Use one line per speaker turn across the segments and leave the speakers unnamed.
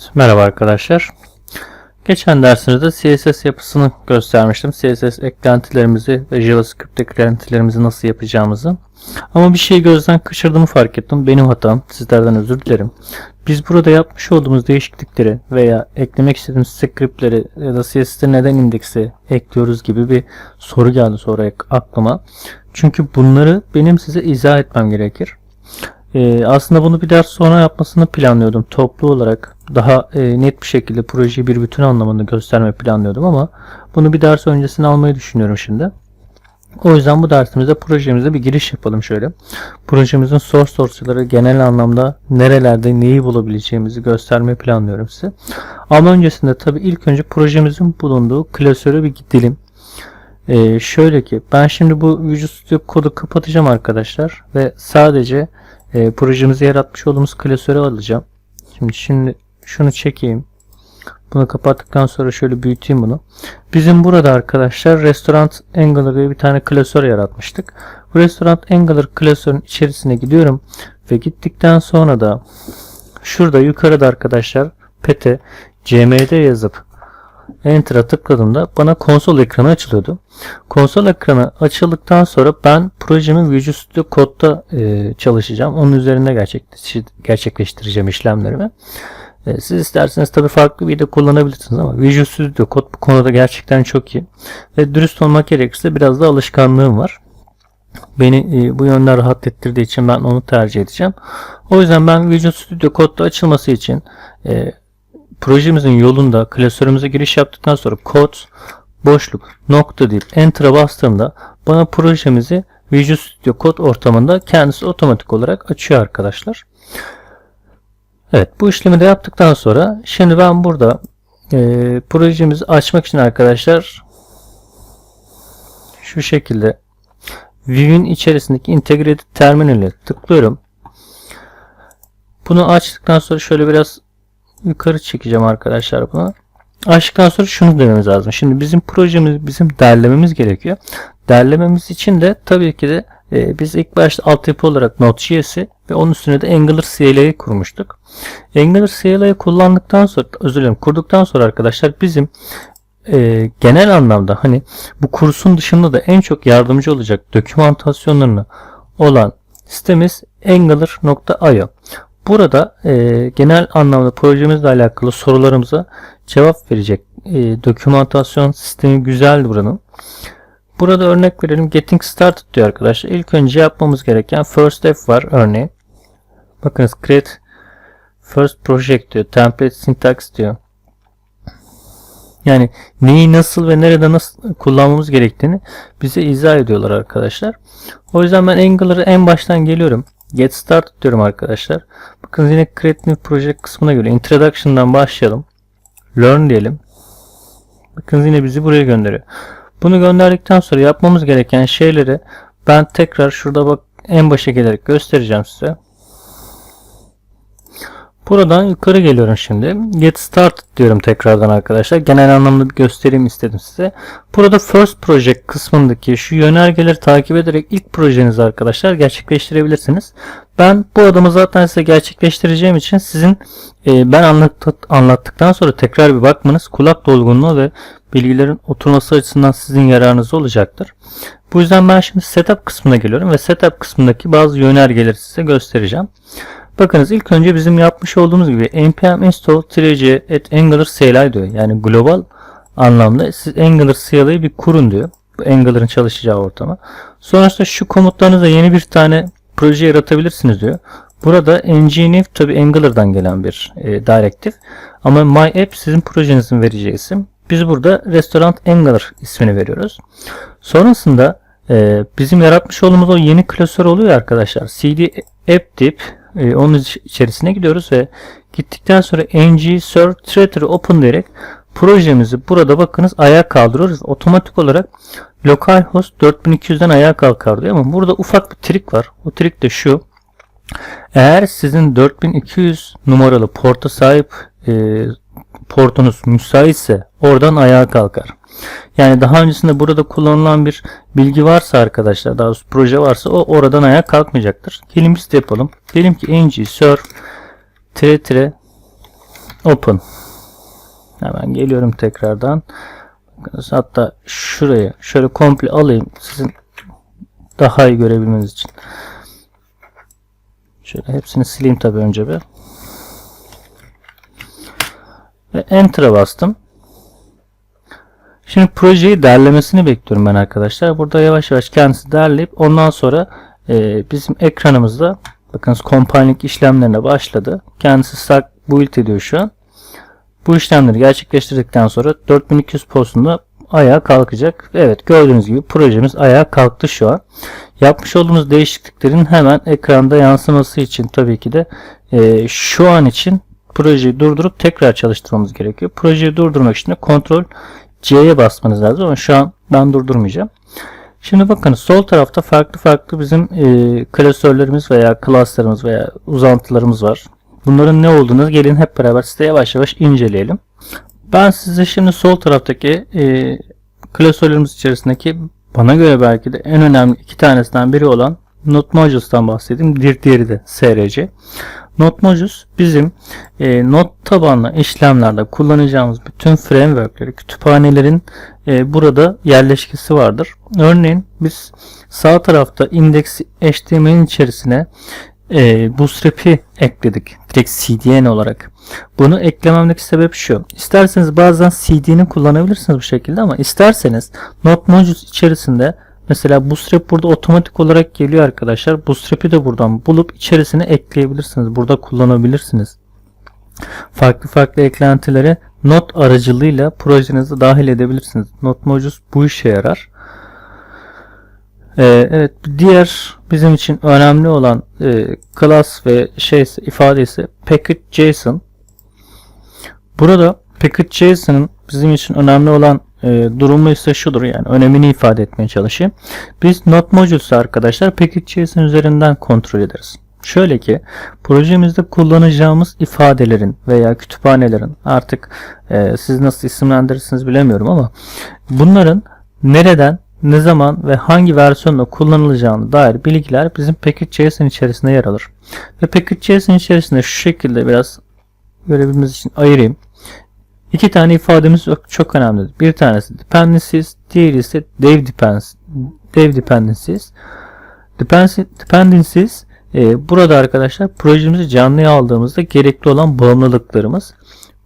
Evet, merhaba arkadaşlar. Geçen dersimizde CSS yapısını göstermiştim. CSS eklentilerimizi ve JavaScript eklentilerimizi nasıl yapacağımızı. Ama bir şey gözden kaçırdığımı fark ettim. Benim hatam. Sizlerden özür dilerim. Biz burada yapmış olduğumuz değişiklikleri veya eklemek istediğimiz scriptleri ya da CSS'te neden indeksi ekliyoruz gibi bir soru geldi sonra aklıma. Çünkü bunları benim size izah etmem gerekir. Ee, aslında bunu bir ders sonra yapmasını planlıyordum. Toplu olarak daha e, net bir şekilde projeyi bir bütün anlamında gösterme planlıyordum ama bunu bir ders öncesine almayı düşünüyorum şimdi. O yüzden bu dersimizde projemize bir giriş yapalım şöyle. Projemizin source source'ları genel anlamda nerelerde neyi bulabileceğimizi göstermeyi planlıyorum size. Ama öncesinde tabii ilk önce projemizin bulunduğu klasöre bir gidelim. Ee, şöyle ki ben şimdi bu Visual Studio kodu kapatacağım arkadaşlar ve sadece e, projemizi yaratmış olduğumuz klasörü alacağım. Şimdi şimdi şunu çekeyim. Bunu kapattıktan sonra şöyle büyüteyim bunu. Bizim burada arkadaşlar Restaurant Angular diye bir tane klasör yaratmıştık. Bu Restaurant Angular klasörün içerisine gidiyorum ve gittikten sonra da şurada yukarıda arkadaşlar pete cmd yazıp Enter'a tıkladığımda bana konsol ekranı açılıyordu. Konsol ekranı açıldıktan sonra ben projemi Visual Studio Code'da e, çalışacağım. Onun üzerinde gerçekleştireceğim işlemlerimi. E, siz isterseniz tabii farklı bir de kullanabilirsiniz ama Visual Studio Code bu konuda gerçekten çok iyi. Ve dürüst olmak gerekirse biraz da alışkanlığım var. Beni e, bu yönden rahat ettirdiği için ben onu tercih edeceğim. O yüzden ben Visual Studio Code'da açılması için e, projemizin yolunda klasörümüze giriş yaptıktan sonra kod boşluk nokta deyip enter'a bastığımda bana projemizi Visual Studio Code ortamında kendisi otomatik olarak açıyor arkadaşlar. Evet bu işlemi de yaptıktan sonra şimdi ben burada e, projemizi açmak için arkadaşlar şu şekilde View'in içerisindeki Integrated Terminal'e tıklıyorum. Bunu açtıktan sonra şöyle biraz yukarı çekeceğim arkadaşlar bunu. Açtıktan sonra şunu dememiz lazım. Şimdi bizim projemiz bizim derlememiz gerekiyor. Derlememiz için de tabii ki de e, biz ilk başta altyapı olarak Node.js'i ve onun üstüne de Angular CLI'yi kurmuştuk. Angular CLI'yi kullandıktan sonra özür dilerim kurduktan sonra arkadaşlar bizim e, genel anlamda hani bu kursun dışında da en çok yardımcı olacak dokümantasyonlarını olan sitemiz angular.io. Burada e, genel anlamda projemizle alakalı sorularımıza cevap verecek e, dokümantasyon sistemi güzel buranın. Burada örnek verelim. Getting started diyor arkadaşlar. İlk önce yapmamız gereken first step var örneğin. Bakınız create first project diyor. Template syntax diyor. Yani neyi nasıl ve nerede nasıl kullanmamız gerektiğini bize izah ediyorlar arkadaşlar. O yüzden ben Angular'ı en baştan geliyorum. Get Started diyorum arkadaşlar. Bakın yine Create New Project kısmına göre Introduction'dan başlayalım. Learn diyelim. Bakın yine bizi buraya gönderiyor. Bunu gönderdikten sonra yapmamız gereken şeyleri ben tekrar şurada bak en başa gelerek göstereceğim size. Buradan yukarı geliyorum şimdi. Get Started diyorum tekrardan arkadaşlar. Genel anlamda bir göstereyim istedim size. Burada First Project kısmındaki şu yönergeleri takip ederek ilk projenizi arkadaşlar gerçekleştirebilirsiniz. Ben bu adımı zaten size gerçekleştireceğim için sizin e, ben anlattı, anlattıktan sonra tekrar bir bakmanız kulak dolgunluğu ve bilgilerin oturması açısından sizin yararınız olacaktır. Bu yüzden ben şimdi Setup kısmına geliyorum ve Setup kısmındaki bazı yönergeleri size göstereceğim. Bakınız ilk önce bizim yapmış olduğumuz gibi npm install 3c at angular CLI diyor. Yani global anlamda siz Angular CLI'yi bir kurun diyor. Bu Angular'ın çalışacağı ortama. Sonrasında şu komutlarınızla yeni bir tane proje yaratabilirsiniz diyor. Burada nginif tabi Angular'dan gelen bir e, direktif. Ama my app sizin projenizin vereceği isim. Biz burada Restaurant Angular ismini veriyoruz. Sonrasında e, bizim yaratmış olduğumuz o yeni klasör oluyor arkadaşlar. cd app deyip e, onun içerisine gidiyoruz ve gittikten sonra ng serve threader open diyerek projemizi burada bakınız ayağa kaldırıyoruz. Otomatik olarak localhost 4200'den ayağa kalkar diyor ama burada ufak bir trik var. O trik de şu. Eğer sizin 4200 numaralı porta sahip e, portunuz müsaitse oradan ayağa kalkar. Yani daha öncesinde burada kullanılan bir bilgi varsa arkadaşlar daha doğrusu proje varsa o oradan ayağa kalkmayacaktır. Gelin biz de yapalım. Diyelim ki ng serve tire tire Open. Hemen geliyorum tekrardan. Hatta şurayı şöyle komple alayım sizin daha iyi görebilmeniz için. Şöyle hepsini sileyim tabii önce bir. Ve Enter'a bastım. Şimdi projeyi derlemesini bekliyorum ben arkadaşlar. Burada yavaş yavaş kendisi derleyip ondan sonra e, bizim ekranımızda bakınız compiling işlemlerine başladı. Kendisi start build ediyor şu an. Bu işlemleri gerçekleştirdikten sonra 4200 postunda ayağa kalkacak. Evet gördüğünüz gibi projemiz ayağa kalktı şu an. Yapmış olduğumuz değişikliklerin hemen ekranda yansıması için tabii ki de e, şu an için projeyi durdurup tekrar çalıştırmamız gerekiyor. Projeyi durdurmak için de kontrol C'ye basmanız lazım ama şu an ben durdurmayacağım. Şimdi bakın sol tarafta farklı farklı bizim e, klasörlerimiz veya klaslarımız veya uzantılarımız var. Bunların ne olduğunu gelin hep beraber size yavaş yavaş inceleyelim. Ben size şimdi sol taraftaki e, klasörlerimiz içerisindeki bana göre belki de en önemli iki tanesinden biri olan Node Modules'tan bahsedeyim. Diğeri de SRC. Node Modules bizim e, Node tabanlı işlemlerde kullanacağımız bütün frameworkleri, kütüphanelerin e, burada yerleşkesi vardır. Örneğin biz sağ tarafta index HTML'in içerisine e, Bootstrap'i ekledik. Direkt CDN olarak. Bunu eklememdeki sebep şu. İsterseniz bazen CD'ni kullanabilirsiniz bu şekilde ama isterseniz Node Modules içerisinde Mesela Bootstrap burada otomatik olarak geliyor arkadaşlar. Bootstrap'i de buradan bulup içerisine ekleyebilirsiniz. Burada kullanabilirsiniz. Farklı farklı eklentileri not aracılığıyla projenize dahil edebilirsiniz. Not Modules bu işe yarar. Ee, evet diğer bizim için önemli olan e, class ve şey ifade ise package.json. Burada package.json'ın bizim için önemli olan e, durumu ise şudur yani önemini ifade etmeye çalışayım. Biz Node Modules'u arkadaşlar Package.json üzerinden kontrol ederiz. Şöyle ki projemizde kullanacağımız ifadelerin veya kütüphanelerin artık e, siz nasıl isimlendirirsiniz bilemiyorum ama bunların nereden ne zaman ve hangi versiyonla kullanılacağını dair bilgiler bizim Package.json içerisinde yer alır. Ve Package.json içerisinde şu şekilde biraz görebilmemiz için ayırayım. İki tane ifademiz çok önemli. Bir tanesi dependencies, diğeri ise dev dependencies. Dev dependencies. Dependencies e, burada arkadaşlar projemizi canlıya aldığımızda gerekli olan bağımlılıklarımız.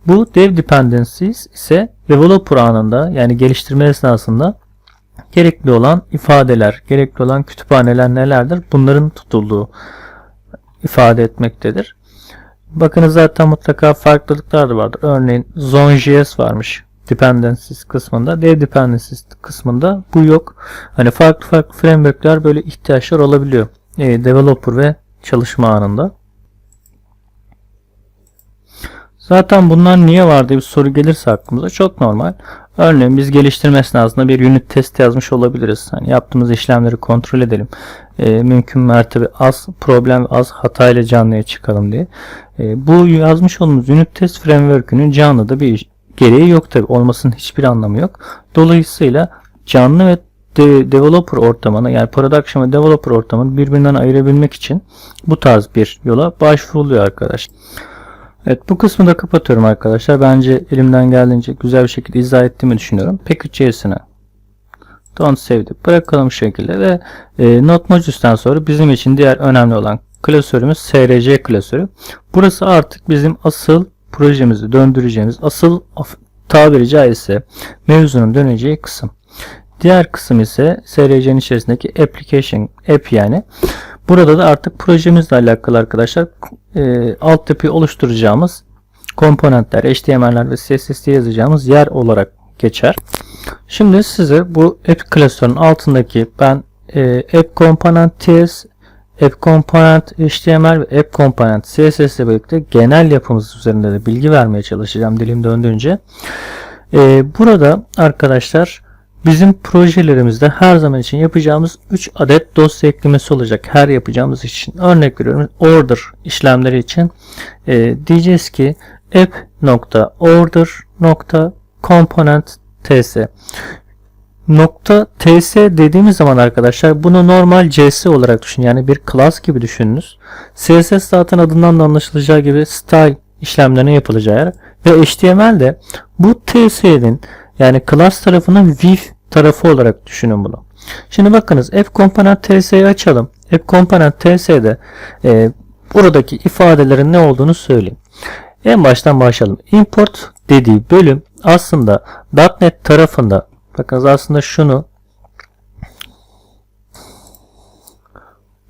Bu dev dependencies ise developer anında yani geliştirme esnasında gerekli olan ifadeler, gerekli olan kütüphaneler nelerdir? Bunların tutulduğu ifade etmektedir. Bakın zaten mutlaka farklılıklar da vardır. Örneğin Zone.js varmış dependencies kısmında. Dev dependencies kısmında bu yok. Hani farklı farklı frameworkler böyle ihtiyaçlar olabiliyor. E, developer ve çalışma anında. Zaten bunlar niye var diye bir soru gelirse aklımıza çok normal. Örneğin biz geliştirme esnasında bir unit test yazmış olabiliriz. Hani yaptığımız işlemleri kontrol edelim. E, mümkün mertebe az problem az hatayla canlıya çıkalım diye. E, bu yazmış olduğumuz unit test framework'ünün canlıda bir gereği yok tabi. Olmasının hiçbir anlamı yok. Dolayısıyla canlı ve de developer ortamını yani production ve developer ortamını birbirinden ayırabilmek için bu tarz bir yola başvuruluyor arkadaşlar. Evet bu kısmı da kapatıyorum arkadaşlar. Bence elimden geldiğince güzel bir şekilde izah ettiğimi düşünüyorum. Package.js'ine don't save bırakalım şu şekilde ve e, Node Modules'tan sonra bizim için diğer önemli olan klasörümüz SRC klasörü. Burası artık bizim asıl projemizi döndüreceğimiz asıl tabiri caizse mevzunun döneceği kısım. Diğer kısım ise SRC'nin içerisindeki application app yani. Burada da artık projemizle alakalı arkadaşlar e, altyapıyı oluşturacağımız komponentler, HTML'ler ve CSS yazacağımız yer olarak geçer. Şimdi size bu app klasörünün altındaki ben e, app component TS, app component HTML ve app component CSS ile birlikte genel yapımız üzerinde de bilgi vermeye çalışacağım dilim döndüğünce. E, burada arkadaşlar Bizim projelerimizde her zaman için yapacağımız 3 adet dosya eklemesi olacak her yapacağımız için. Örnek veriyorum order işlemleri için e, diyeceğiz ki app.order.component ts nokta ts dediğimiz zaman arkadaşlar bunu normal cs olarak düşün yani bir class gibi düşününüz. css zaten adından da anlaşılacağı gibi style işlemlerine yapılacağı yer. Ve HTML'de bu TS'nin yani class tarafının View tarafı olarak düşünün bunu. Şimdi bakınız App Component TS'yi açalım. App Component TS'de e, buradaki ifadelerin ne olduğunu söyleyeyim. En baştan başlayalım. Import dediği bölüm aslında .NET tarafında bakınız aslında şunu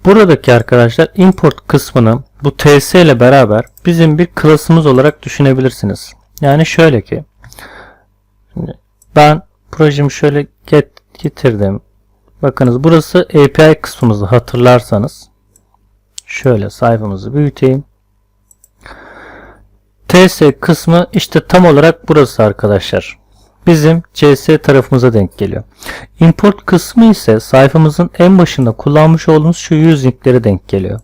buradaki arkadaşlar import kısmını bu TS ile beraber bizim bir klasımız olarak düşünebilirsiniz. Yani şöyle ki ben projemi şöyle get, getirdim. Bakınız burası API kısmımızı hatırlarsanız şöyle sayfamızı büyüteyim. TS kısmı işte tam olarak burası arkadaşlar. Bizim CS tarafımıza denk geliyor. Import kısmı ise sayfamızın en başında kullanmış olduğumuz şu using'lere denk geliyor.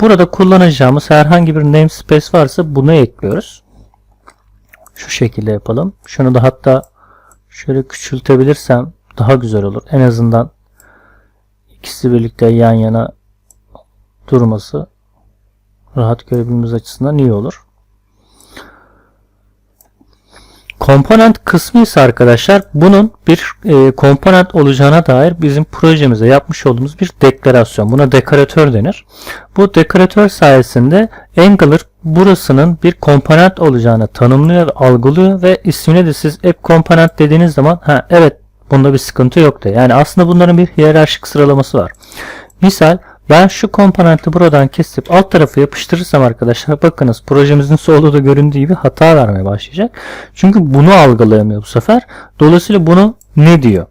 Burada kullanacağımız herhangi bir namespace varsa bunu ekliyoruz. Şu şekilde yapalım. Şunu da hatta şöyle küçültebilirsem daha güzel olur. En azından ikisi birlikte yan yana durması rahat görebilmemiz açısından iyi olur. Komponent kısmı ise arkadaşlar bunun bir e, komponent olacağına dair bizim projemize yapmış olduğumuz bir deklarasyon. Buna dekoratör denir. Bu dekoratör sayesinde Angular burasının bir komponent olacağını tanımlıyor ve algılıyor ve ismine de siz app komponent dediğiniz zaman ha evet bunda bir sıkıntı yok de. Yani aslında bunların bir hiyerarşik sıralaması var. Misal ben şu komponenti buradan kesip alt tarafı yapıştırırsam arkadaşlar bakınız projemizin solda da göründüğü gibi hata vermeye başlayacak. Çünkü bunu algılayamıyor bu sefer. Dolayısıyla bunu ne diyor?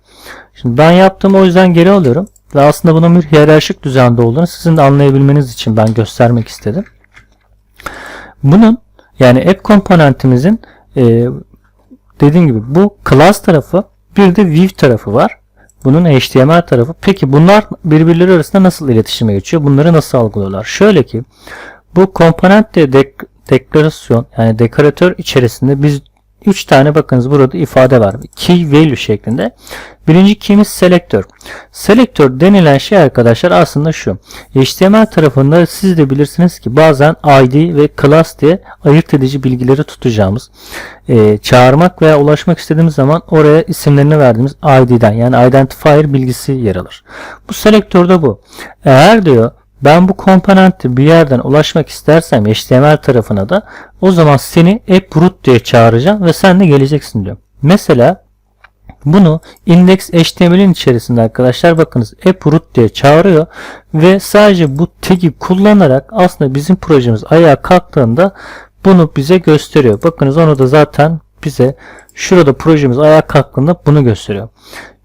Şimdi ben yaptığımı o yüzden geri alıyorum. Ve aslında bunun bir hiyerarşik düzende olduğunu sizin de anlayabilmeniz için ben göstermek istedim. Bunun yani app komponentimizin e, dediğim gibi bu class tarafı bir de view tarafı var. Bunun HTML tarafı. Peki bunlar birbirleri arasında nasıl iletişime geçiyor? Bunları nasıl algılıyorlar? Şöyle ki bu komponent de dek deklarasyon yani dekoratör içerisinde biz 3 tane bakınız burada ifade var. Key value şeklinde. Birinci key'imiz selektör. Selektör denilen şey arkadaşlar aslında şu. HTML tarafında siz de bilirsiniz ki bazen ID ve class diye ayırt edici bilgileri tutacağımız e, çağırmak veya ulaşmak istediğimiz zaman oraya isimlerini verdiğimiz ID'den yani identifier bilgisi yer alır. Bu selektörde bu. Eğer diyor ben bu komponenti bir yerden ulaşmak istersem HTML tarafına da o zaman seni app root diye çağıracağım ve sen de geleceksin diyor. Mesela bunu index HTML'in içerisinde arkadaşlar bakınız app root diye çağırıyor ve sadece bu tag'i kullanarak aslında bizim projemiz ayağa kalktığında bunu bize gösteriyor. Bakınız onu da zaten bize şurada projemiz ayağa kalktığında bunu gösteriyor.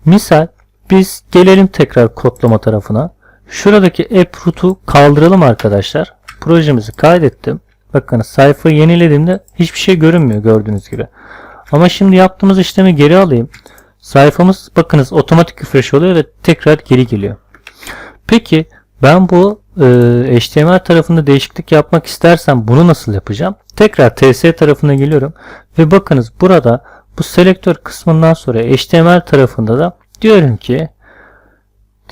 Misal biz gelelim tekrar kodlama tarafına. Şuradaki app root'u kaldıralım arkadaşlar. Projemizi kaydettim. Bakın sayfayı yenilediğimde hiçbir şey görünmüyor gördüğünüz gibi. Ama şimdi yaptığımız işlemi geri alayım. Sayfamız bakınız otomatik refresh oluyor ve tekrar geri geliyor. Peki ben bu e, HTML tarafında değişiklik yapmak istersem bunu nasıl yapacağım? Tekrar TS tarafına geliyorum ve bakınız burada bu selektör kısmından sonra HTML tarafında da diyorum ki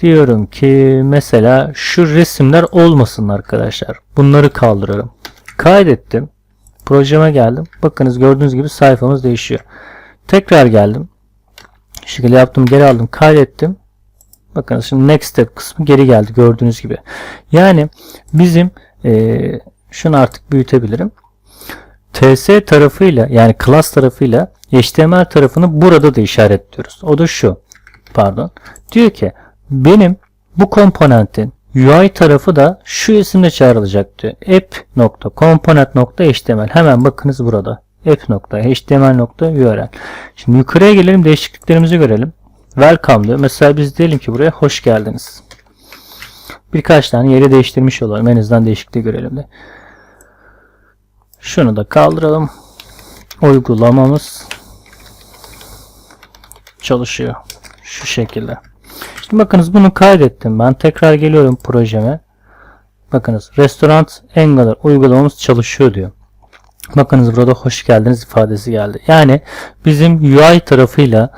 diyorum ki mesela şu resimler olmasın arkadaşlar. Bunları kaldırıyorum. Kaydettim. Projeme geldim. Bakınız gördüğünüz gibi sayfamız değişiyor. Tekrar geldim. Şu yaptım geri aldım kaydettim. Bakın şimdi next step kısmı geri geldi gördüğünüz gibi. Yani bizim e, şunu artık büyütebilirim. TS tarafıyla yani class tarafıyla HTML tarafını burada da işaretliyoruz. O da şu. Pardon. Diyor ki benim bu komponentin UI tarafı da şu isimle çağrılacak diyor. app.component.html hemen bakınız burada. app.html.url Şimdi yukarıya gelelim değişikliklerimizi görelim. Welcome diyor. Mesela biz diyelim ki buraya hoş geldiniz. Birkaç tane yeri değiştirmiş olalım. En azından değişikliği görelim de. Şunu da kaldıralım. Uygulamamız çalışıyor. Şu şekilde. Şimdi bakınız bunu kaydettim ben. Tekrar geliyorum projeme. Bakınız Restaurant Angular uygulamamız çalışıyor diyor. Bakınız burada hoş geldiniz ifadesi geldi. Yani bizim UI tarafıyla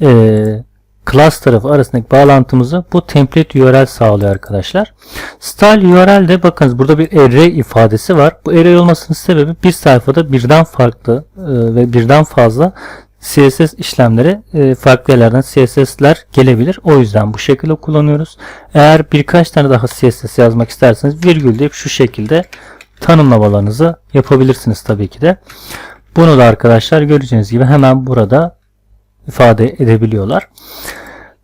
e, class tarafı arasındaki bağlantımızı bu template URL sağlıyor arkadaşlar. Style URL de bakınız burada bir array ifadesi var. Bu array olmasının sebebi bir sayfada birden farklı e, ve birden fazla CSS işlemleri e, farklı yerlerden CSS'ler gelebilir. O yüzden bu şekilde kullanıyoruz. Eğer birkaç tane daha CSS yazmak isterseniz virgül deyip şu şekilde tanımlamalarınızı yapabilirsiniz tabii ki de. Bunu da arkadaşlar göreceğiniz gibi hemen burada ifade edebiliyorlar.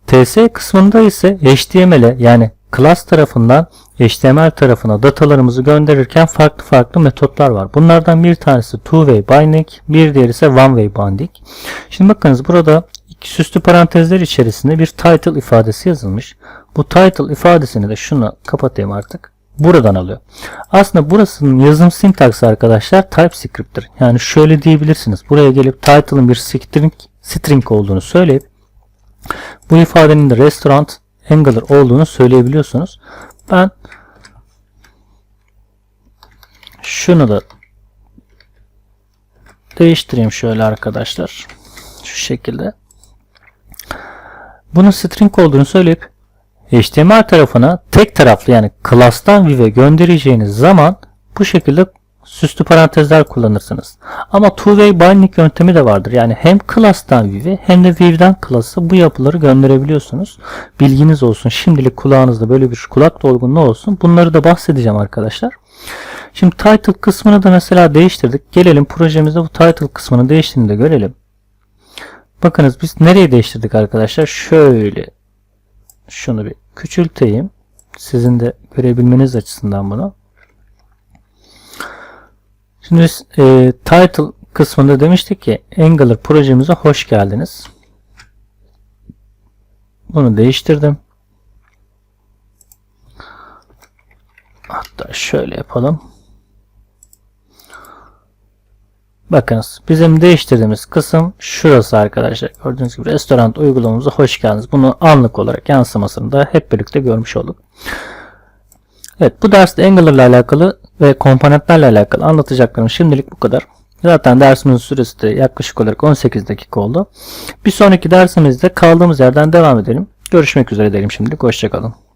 TS kısmında ise HTML'e yani class tarafından HTML tarafına datalarımızı gönderirken farklı farklı metotlar var. Bunlardan bir tanesi two-way binding, bir diğeri ise one-way binding. Şimdi bakınız burada iki süslü parantezler içerisinde bir title ifadesi yazılmış. Bu title ifadesini de şunu kapatayım artık. Buradan alıyor. Aslında burasının yazım sintaksi arkadaşlar TypeScript'tir. Yani şöyle diyebilirsiniz. Buraya gelip title'ın bir string, string olduğunu söyleyip bu ifadenin de restaurant Angular olduğunu söyleyebiliyorsunuz. Ben şunu da değiştireyim şöyle arkadaşlar. Şu şekilde. Bunun string olduğunu söyleyip HTML tarafına tek taraflı yani class'tan view'e göndereceğiniz zaman bu şekilde süslü parantezler kullanırsınız. Ama two-way binding yöntemi de vardır. Yani hem class'tan view'e hem de view'den class'a bu yapıları gönderebiliyorsunuz. Bilginiz olsun. Şimdilik kulağınızda böyle bir kulak dolgunluğu olsun. Bunları da bahsedeceğim arkadaşlar. Şimdi title kısmını da mesela değiştirdik. Gelelim projemizde bu title kısmını değiştiğini de görelim. Bakınız biz nereye değiştirdik arkadaşlar? Şöyle şunu bir küçülteyim. Sizin de görebilmeniz açısından bunu. Şimdi biz e, title kısmında demiştik ki Angular projemize hoş geldiniz. Bunu değiştirdim. Hatta şöyle yapalım. Bakınız bizim değiştirdiğimiz kısım şurası arkadaşlar. Gördüğünüz gibi restoran uygulamamıza hoş geldiniz. Bunu anlık olarak yansımasını da hep birlikte görmüş olduk. Evet bu derste Angular ile alakalı ve komponentlerle alakalı anlatacaklarım şimdilik bu kadar. Zaten dersimizin süresi de yaklaşık olarak 18 dakika oldu. Bir sonraki dersimizde kaldığımız yerden devam edelim. Görüşmek üzere diyelim şimdilik. Hoşçakalın.